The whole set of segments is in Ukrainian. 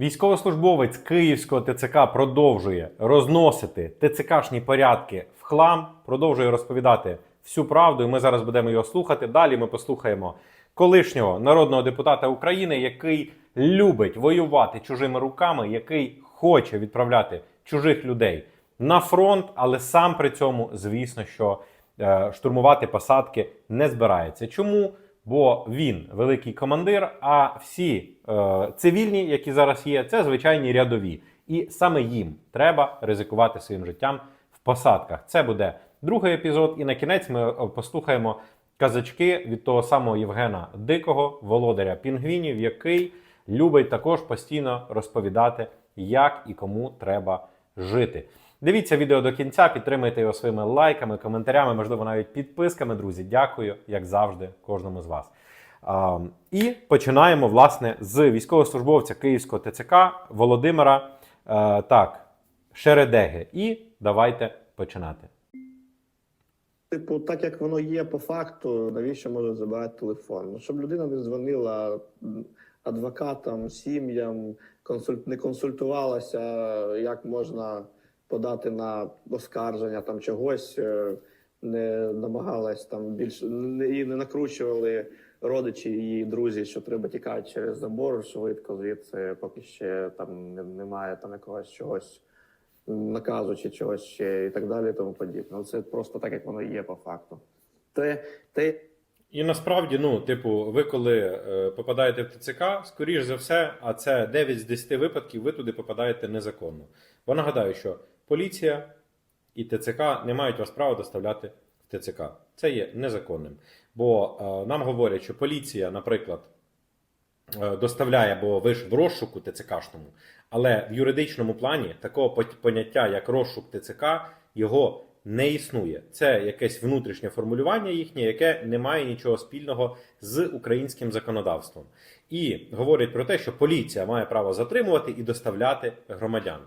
Військовослужбовець Київського ТЦК продовжує розносити ТЦКшні порядки в хлам, продовжує розповідати всю правду. І ми зараз будемо його слухати. Далі ми послухаємо колишнього народного депутата України, який любить воювати чужими руками, який хоче відправляти чужих людей на фронт, але сам при цьому, звісно, що е, штурмувати посадки не збирається. Чому? Бо він великий командир, а всі е, цивільні, які зараз є, це звичайні рядові. І саме їм треба ризикувати своїм життям в посадках. Це буде другий епізод. І на кінець ми е, послухаємо казачки від того самого Євгена Дикого, володаря пінгвінів, який любить також постійно розповідати, як і кому треба жити. Дивіться відео до кінця, підтримайте його своїми лайками, коментарями, можливо, навіть підписками, друзі. Дякую, як завжди, кожному з вас. А, і починаємо власне з військовослужбовця Київського ТЦК Володимира е, так, Шередеги. І давайте починати. Типу, так як воно є по факту, навіщо може забирати телефон? Ну, щоб людина не дзвонила адвокатам, сім'ям, консуль... не консультувалася, як можна подати на оскарження там чогось, е, не намагалась там більше і не накручували родичі її друзі, що треба тікати через забор швидко, звідси, поки ще там немає там якогось чогось наказу чи чогось ще і так далі, тому подібне. Ну, Це просто так, як воно є по факту. Те, те, І насправді, ну, типу, ви коли е, попадаєте в ТЦК, скоріш за все, а це 9 з 10 випадків, ви туди попадаєте незаконно. Бо нагадаю, що поліція і ТЦК не мають вас права доставляти в ТЦК. Це є незаконним. Бо е, нам говорять, що поліція, наприклад, е, доставляє, бо ви ж в розшуку ТЦКшному, але в юридичному плані такого поняття, як розшук ТЦК, його не існує. Це якесь внутрішнє формулювання їхнє, яке не має нічого спільного з українським законодавством. І говорять про те, що поліція має право затримувати і доставляти громадян.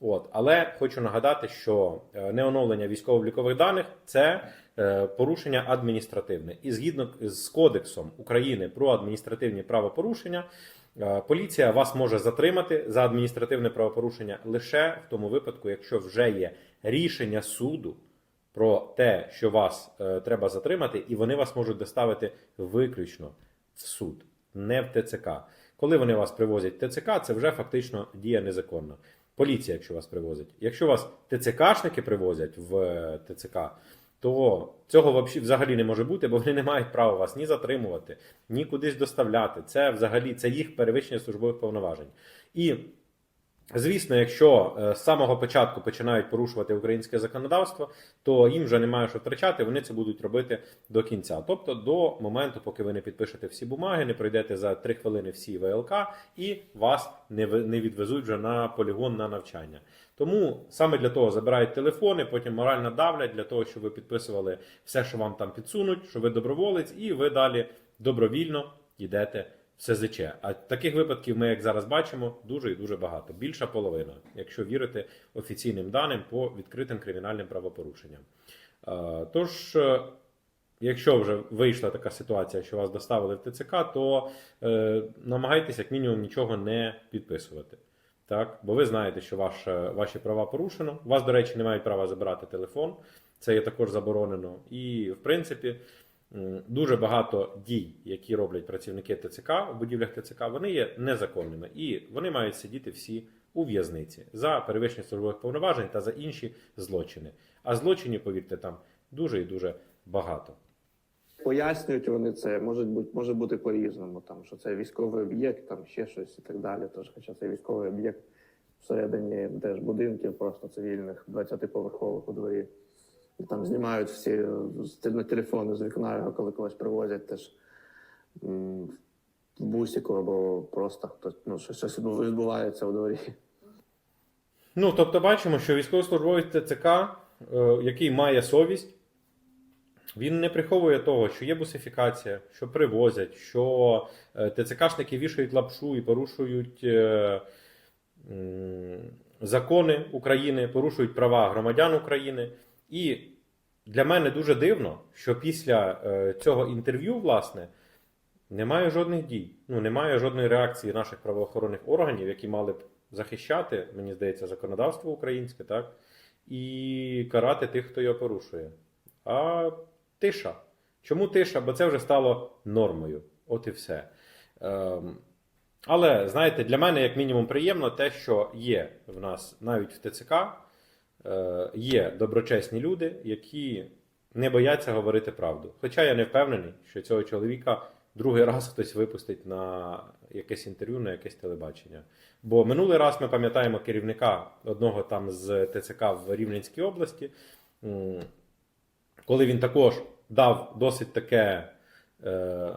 От, але хочу нагадати, що е, неоновлення військово-облікових даних це е, порушення адміністративне. І згідно з Кодексом України про адміністративні правопорушення, е, поліція вас може затримати за адміністративне правопорушення лише в тому випадку, якщо вже є рішення суду про те, що вас е, треба затримати, і вони вас можуть доставити виключно в суд, не в ТЦК. Коли вони вас привозять в ТЦК, це вже фактично дія незаконна. Поліція, якщо вас привозить. Якщо вас ТЦКшники привозять в е, ТЦК, то цього взагалі не може бути, бо вони не мають права вас ні затримувати, ні кудись доставляти. Це взагалі це їх перевищення службових повноважень. І Звісно, якщо е, з самого початку починають порушувати українське законодавство, то їм вже немає що втрачати, вони це будуть робити до кінця. Тобто до моменту, поки ви не підпишете всі бумаги, не пройдете за 3 хвилини всі ВЛК і вас не не відвезуть вже на полігон на навчання. Тому саме для того забирають телефони, потім морально давлять для того, щоб ви підписували все, що вам там підсунуть, що ви доброволець, і ви далі добровільно йдете СЗЧ. А таких випадків ми, як зараз бачимо, дуже і дуже багато. Більша половина, якщо вірити офіційним даним по відкритим кримінальним правопорушенням. Тож, е, якщо вже вийшла така ситуація, що вас доставили в ТЦК, то е, намагайтесь як мінімум нічого не підписувати. Так? Бо ви знаєте, що ваш, е, ваші права порушено. У вас, до речі, не мають права забирати телефон. Це є також заборонено. І, в принципі, дуже багато дій, які роблять працівники ТЦК у будівлях ТЦК, вони є незаконними. І вони мають сидіти всі у в'язниці за перевищення службових повноважень та за інші злочини. А злочинів, повірте, там дуже і дуже багато. пояснюють вони це, може бути, може бути по-різному, там, що це військовий об'єкт, там ще щось і так далі. Тож, хоча це військовий об'єкт всередині теж будинків, просто цивільних, 20-поверхових у дворі. Там знімають всі е, на телефони з вікна, його, коли когось привозять теж в бусіку або просто хтось ну, щось, відбувається у дворі. Ну, тобто бачимо, що військовослужбовець ТЦК, е, який має совість, він не приховує того, що є бусифікація, що привозять, що е, ТЦКшники вішають лапшу і порушують закони України, порушують права громадян України. І для мене дуже дивно, що після е, цього інтерв'ю, власне, Немає жодних дій. Ну, немає жодної реакції наших правоохоронних органів, які мали б захищати, мені здається, законодавство українське, так? І карати тих, хто його порушує. А тиша. Чому тиша? Бо це вже стало нормою. От і все. Ем, але знаєте, для мене як мінімум приємно те, що є в нас навіть в ТЦК є доброчесні люди, які не бояться говорити правду. Хоча я не впевнений, що цього чоловіка другий раз хтось випустить на якесь інтерв'ю, на якесь телебачення. Бо минулий раз ми пам'ятаємо керівника одного там з ТЦК в Рівненській області, коли він також дав досить таке е,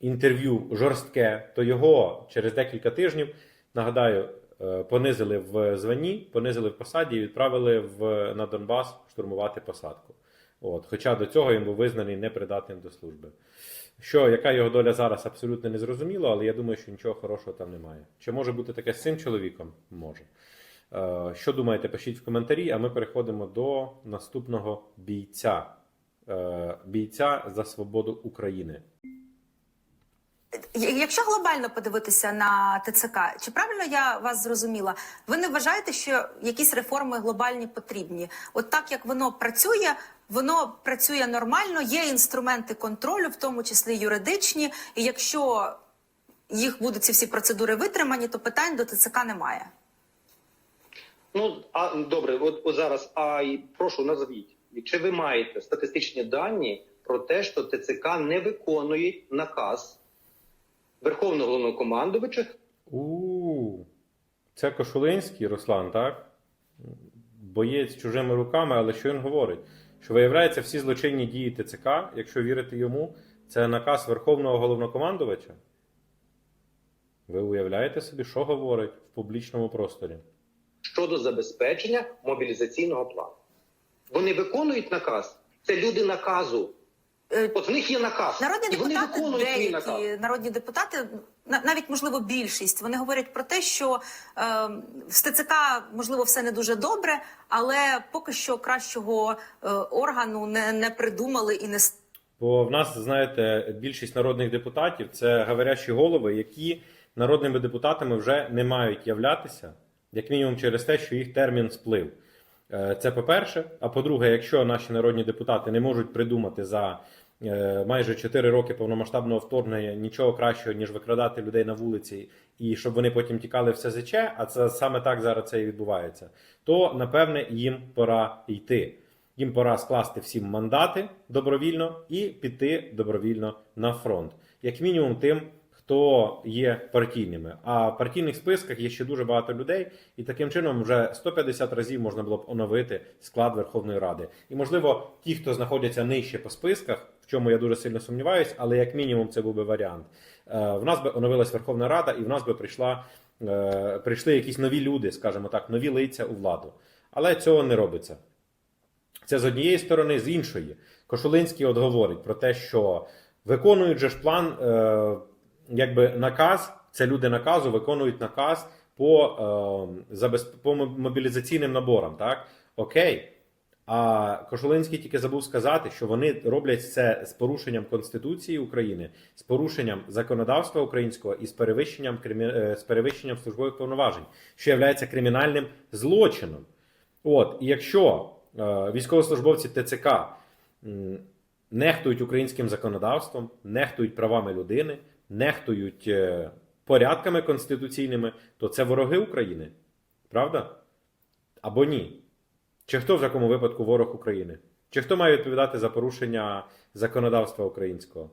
інтерв'ю жорстке, то його через декілька тижнів, нагадаю, е, понизили в званні, понизили в посаді і відправили в, на Донбас штурмувати посадку. От, хоча до цього він був визнаний непридатним до служби. Що, яка його доля зараз, абсолютно не зрозуміло, але я думаю, що нічого хорошого там немає. Чи може бути таке з цим чоловіком? Може. Е, Що думаєте, пишіть в коментарі, а ми переходимо до наступного бійця. Е, Бійця за свободу України. Якщо глобально подивитися на ТЦК, чи правильно я вас зрозуміла? Ви не вважаєте, що якісь реформи глобальні потрібні? От так як воно працює, воно працює нормально, є інструменти контролю, в тому числі юридичні. І якщо їх будуть ці всі процедури витримані, то питань до ТЦК немає. Ну а добре, от, от зараз. А і прошу назвіть, чи ви маєте статистичні дані про те, що ТЦК не виконує наказ Верховного головнокомандувача У це Кошулинський Руслан, так? Боєць чужими руками, але що він говорить? Що виявляється, всі злочинні дії ТЦК, якщо вірити йому, це наказ Верховного головнокомандувача. Ви уявляєте собі, що говорить в публічному просторі? щодо забезпечення мобілізаційного плану? Вони виконують наказ. Це люди наказу. Е, От в них є наказ, Народні і вони депутати, виконують свій наказ. деякі народні депутати, на- навіть можливо більшість, вони говорять про те, що е, з ТЦК можливо все не дуже добре, але поки що кращого е, органу не, не придумали і не Бо в нас, знаєте, більшість народних депутатів це говорящі голови, які народними депутатами вже не мають являтися, як мінімум через те, що їх термін сплив. Е, Це по-перше. А по-друге, якщо наші народні депутати не можуть придумати за е, майже 4 роки повномасштабного вторгнення нічого кращого, ніж викрадати людей на вулиці, і щоб вони потім тікали в СЗЧ, а це саме так зараз це і відбувається, то напевне їм пора йти. Їм пора скласти всім мандати добровільно і піти добровільно на фронт, як мінімум тим, хто є партійними. А в партійних списках є ще дуже багато людей, і таким чином вже 150 разів можна було б оновити склад Верховної Ради. І можливо, ті, хто знаходяться нижче по списках, в чому я дуже сильно сумніваюсь, але як мінімум це був би варіант. Е, В нас би оновилась Верховна Рада, і в нас би прийшла е, прийшли якісь нові люди, скажімо так, нові лиця у владу. Але цього не робиться. Це з однієї сторони, з іншої. Кошулинський от говорить про те, що виконують же ж план, е, якби наказ, це люди наказу виконують наказ по, е, по мобілізаційним наборам. Так? Окей. А Кошулинський тільки забув сказати, що вони роблять це з порушенням Конституції України, з порушенням законодавства українського і з перевищенням е, з перевищенням службових повноважень, що є кримінальним злочином. От, і якщо е, військовослужбовці ТЦК нехтують українським законодавством, нехтують правами людини, нехтують е, порядками конституційними, то це вороги України. Правда? Або ні? Чи хто в такому випадку ворог України? Чи хто має відповідати за порушення законодавства українського?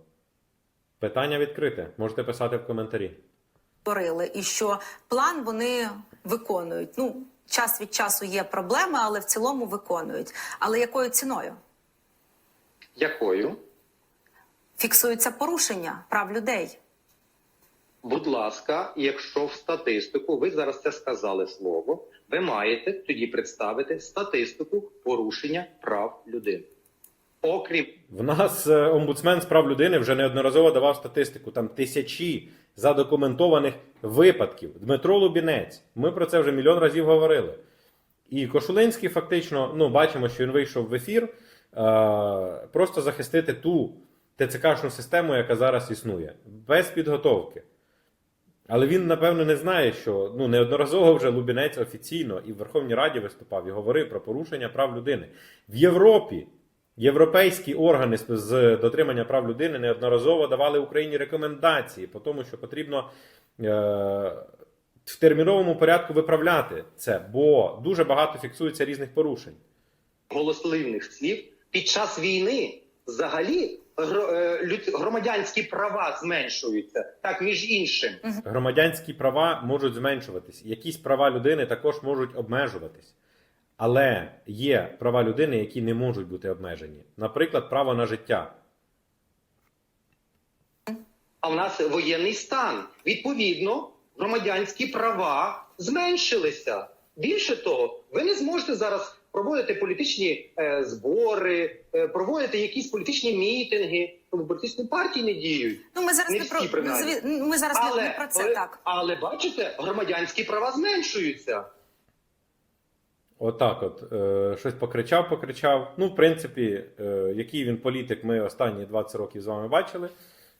Питання відкрите. Можете писати в коментарі. говорили, і що план вони виконують. Ну, час від часу є проблеми, але в цілому виконують. Але якою ціною? Якою? Фіксуються порушення прав людей. Будь ласка, якщо в статистику, ви зараз це сказали слово, ви маєте тоді представити статистику порушення прав людини. Окрім В нас е, омбудсмен з прав людини вже неодноразово давав статистику. Там тисячі задокументованих випадків. Дмитро Лубінець. Ми про це вже мільйон разів говорили. І Кошулинський фактично, ну, бачимо, що він вийшов в ефір, е, просто захистити ту ТЦКшну систему, яка зараз існує, без підготовки. Але він, напевно, не знає, що ну, неодноразово вже Лубінець офіційно і в Верховній Раді виступав і говорив про порушення прав людини. В Європі європейські органи з- дотримання прав людини неодноразово давали Україні рекомендації по тому, що потрібно е, в терміновому порядку виправляти це, бо дуже багато фіксується різних порушень. голосливних слів під час війни взагалі е, громадянські права зменшуються. Так, між іншим. Громадянські права можуть зменшуватись, якісь права людини також можуть обмежуватись. Але є права людини, які не можуть бути обмежені. Наприклад, право на життя. А в нас воєнний стан. Відповідно, громадянські права зменшилися. Більше того, ви не зможете зараз проводити політичні е, збори, е, проводити якісь політичні мітинги. Тому політичні партії не діють. Ну ми зараз Не не, всі, про принаймні. ми зараз не, не про це але, так. але бачите, громадянські права зменшуються. Отак, от, е, щось покричав, покричав. Ну, в принципі, е, який він політик, ми останні 20 років з вами бачили,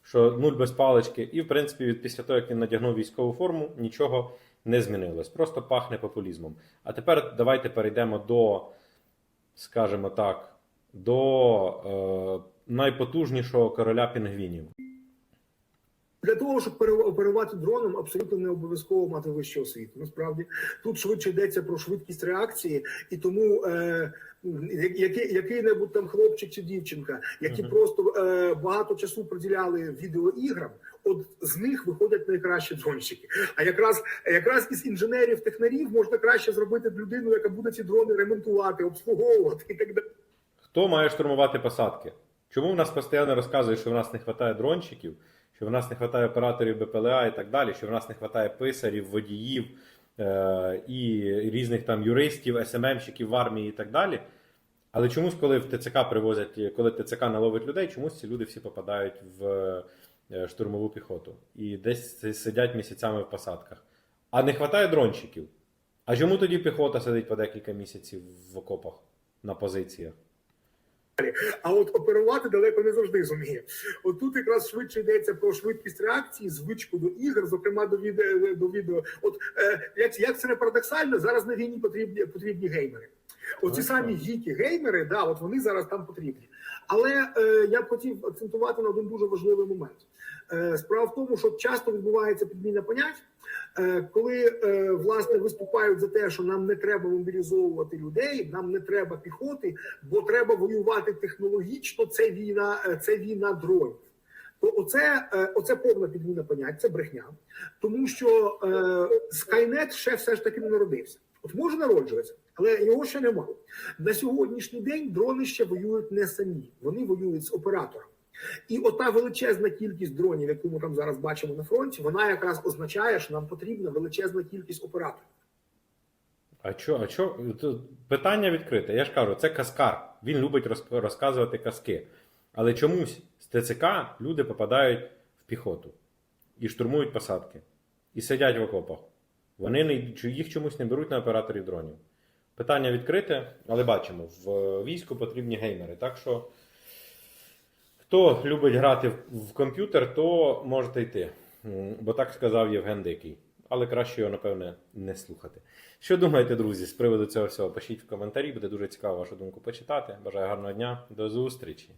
що нуль без палички. І, в принципі, від після того, як він надягнув військову форму, нічого не змінилось. Просто пахне популізмом. А тепер давайте перейдемо до, скажімо так, до е, найпотужнішого короля пінгвінів. Для того, щоб оперувати дроном, абсолютно не обов'язково мати вищу освіту. Насправді тут швидше йдеться про швидкість реакції, і тому е, який, який-небудь там хлопчик чи дівчинка, які Мгм. просто е, багато часу приділяли відеоіграм, от з них виходять найкращі дронщики. А якраз якраз із інженерів, технарів можна краще зробити людину, яка буде ці дрони ремонтувати, обслуговувати і так далі. Хто має штурмувати посадки? Чому в нас постійно розказують, що в нас не вистачає дронщиків, що в нас не вистачає операторів БПЛА і так далі, що в нас не вистачає писарів, водіїв е- і різних там юристів, СММщиків в армії і так далі. Але чомусь, коли в ТЦК привозять, коли ТЦК наловить людей, чомусь ці люди всі попадають в е, штурмову піхоту і десь сидять місяцями в посадках. А не вистачає дронщиків. А чому тоді піхота сидить по декілька місяців в окопах на позиціях? А от оперувати далеко не завжди зуміє. От тут якраз швидше йдеться про швидкість реакції, звичку до ігор, зокрема до відео до відео. От е, як, як це не парадоксально, зараз на війні потрібні потрібні геймери. Оці Ага. самі гіки геймери, да, от вони зараз там потрібні. Але е, я б хотів акцентувати на один дуже важливий момент. Е, справа в тому, що часто відбувається підміна понять, е, коли е, власне виступають за те, що нам не треба мобілізовувати людей, нам не треба піхоти, бо треба воювати технологічно. Це війна, е, це війна дронів. То оце, е, оце повна підміна понять, це брехня, тому що е, Skynet ще все ж таки не народився. От може народжуватися, але його ще немає. На сьогоднішній день дрони ще воюють не самі, вони воюють з оператором. І ота величезна кількість дронів, яку ми там зараз бачимо на фронті, вона якраз означає, що нам потрібна величезна кількість операторів. А чо, а? Тут Питання відкрите. Я ж кажу, це каскар. Він любить розказувати казки. Але чомусь з ТЦК люди попадають в піхоту і штурмують посадки, і сидять в окопах. Вони не, їх чомусь не беруть на операторів дронів. Питання відкрите, але бачимо, в війську потрібні геймери. Так що, хто любить грати в, комп'ютер, то можете йти. Бо так сказав Євген Дикий. Але краще його, напевне, не слухати. Що думаєте, друзі, з приводу цього всього? Пишіть в коментарі, буде дуже цікаво вашу думку почитати. Бажаю гарного дня, до зустрічі!